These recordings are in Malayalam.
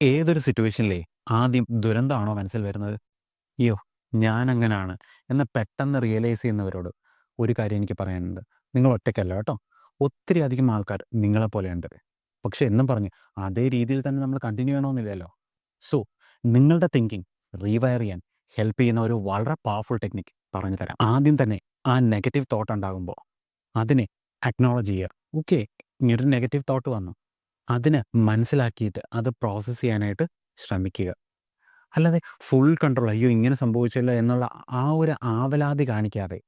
ഏതൊരു സിറ്റുവേഷനിലേ ആദ്യം ദുരന്തമാണോ മനസ്സിൽ വരുന്നത്? അയ്യോ ഞാൻ അങ്ങനാണ് എന്ന് പെട്ടെന്ന് റിയലൈസ് ചെയ്യുന്നവരോട് ഒരു കാര്യം എനിക്ക് പറയാനുണ്ട്. നിങ്ങൾ ഒറ്റയ്ക്കല്ല കേട്ടോ. ഒത്തിരി അധികം ആൾക്കാർ നിങ്ങളെപ്പോലെയുണ്ട് പക്ഷെ എന്നും പറഞ്ഞ് അതേ രീതിയിൽ തന്നെ നമ്മൾ കണ്ടിന്യൂ ചെയ്യണമെന്നില്ലല്ലോ സോ നിങ്ങളുടെ തിങ്കിങ് റീവയർ ചെയ്യാൻ ഹെൽപ്പ് ചെയ്യുന്ന ഒരു വളരെ പവർഫുൾ ടെക്നിക്ക് പറഞ്ഞു തരാം. ആദ്യം തന്നെ ആ നെഗറ്റീവ് തോട്ട് ഉണ്ടാകുമ്പോൾ അതിനെ അക്നോളജ് ചെയ്യുക. ഓക്കെ ഇങ്ങനൊരു നെഗറ്റീവ് തോട്ട് വന്നു. അതിനെ മനസ്സിലാക്കിയിട്ട് അത് പ്രോസസ്സ് ചെയ്യാനായിട്ട് ശ്രമിക്കുക. അല്ലാതെ ഫുൾ കൺട്രോൾ അയ്യോ ഇങ്ങനെ സംഭവിച്ചല്ലോ എന്നുള്ള ആ ഒരു ആവലാതി കാണിക്കാതെ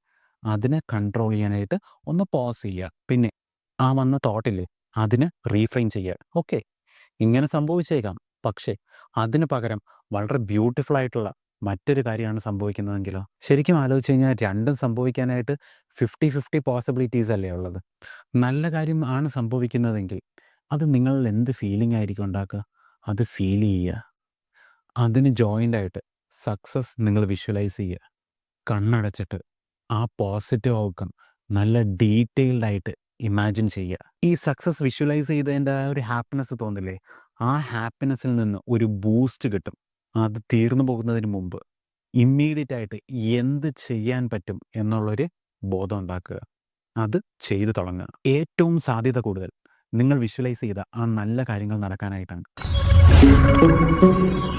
അതിനെ കൺട്രോൾ ചെയ്യാനായിട്ട് ഒന്ന് പോസ് ചെയ്യുക. പിന്നെ ആ വന്ന തോട്ടില്ലേ അതിന് റീഫ്രെയിം ചെയ്യുക. ഓക്കെ ഇങ്ങനെ സംഭവിച്ചേക്കാം. പക്ഷേ അതിന് പകരം വളരെ ബ്യൂട്ടിഫുൾ ആയിട്ടുള്ള മറ്റൊരു കാര്യമാണ് സംഭവിക്കുന്നതെങ്കിലോ? ശരിക്കും ആലോചിച്ച് കഴിഞ്ഞാൽ രണ്ടും സംഭവിക്കാനായിട്ട് ഫിഫ്റ്റി ഫിഫ്റ്റി പോസിബിലിറ്റീസ് അല്ലേ ഉള്ളത്. നല്ല കാര്യം ആണ് സംഭവിക്കുന്നതെങ്കിൽ അത് നിങ്ങളിൽ എന്ത് ഫീലിംഗ് ആയിരിക്കും ഉണ്ടാക്കുക? അത് ഫീൽ ചെയ്യുക. അതിന് ജോയിന്റ് ആയിട്ട് സക്സസ് നിങ്ങൾ വിഷ്വലൈസ് ചെയ്യുക. കണ്ണടച്ചിട്ട് ആ പോസിറ്റീവ് ഔട്ട്കം നല്ല ഡീറ്റെയിൽഡ് ആയിട്ട് ഇമാജിൻ ചെയ്യുക. ഈ സക്സസ് വിഷ്വലൈസ് ചെയ്തതിന്റെ ആ ഒരു ഹാപ്പിനെസ് തോന്നില്ലേ? ആ ഹാപ്പിനെസ്സിൽ നിന്ന് ഒരു ബൂസ്റ്റ് കിട്ടും. അത് തീർന്നു പോകുന്നതിന് മുമ്പ് ഇമ്മീഡിയറ്റ് ആയിട്ട് എന്ത് ചെയ്യാൻ പറ്റും എന്നുള്ളൊരു ബോധം ഉണ്ടാക്കുക. അത് ചെയ്തു തുടങ്ങുക. ഏറ്റവും സാധ്യത കൂടുതൽ നിങ്ങൾ വിഷ്വലൈസ് ചെയ്ത ആ നല്ല കാര്യങ്ങൾ നടക്കാനായിട്ടാണ്.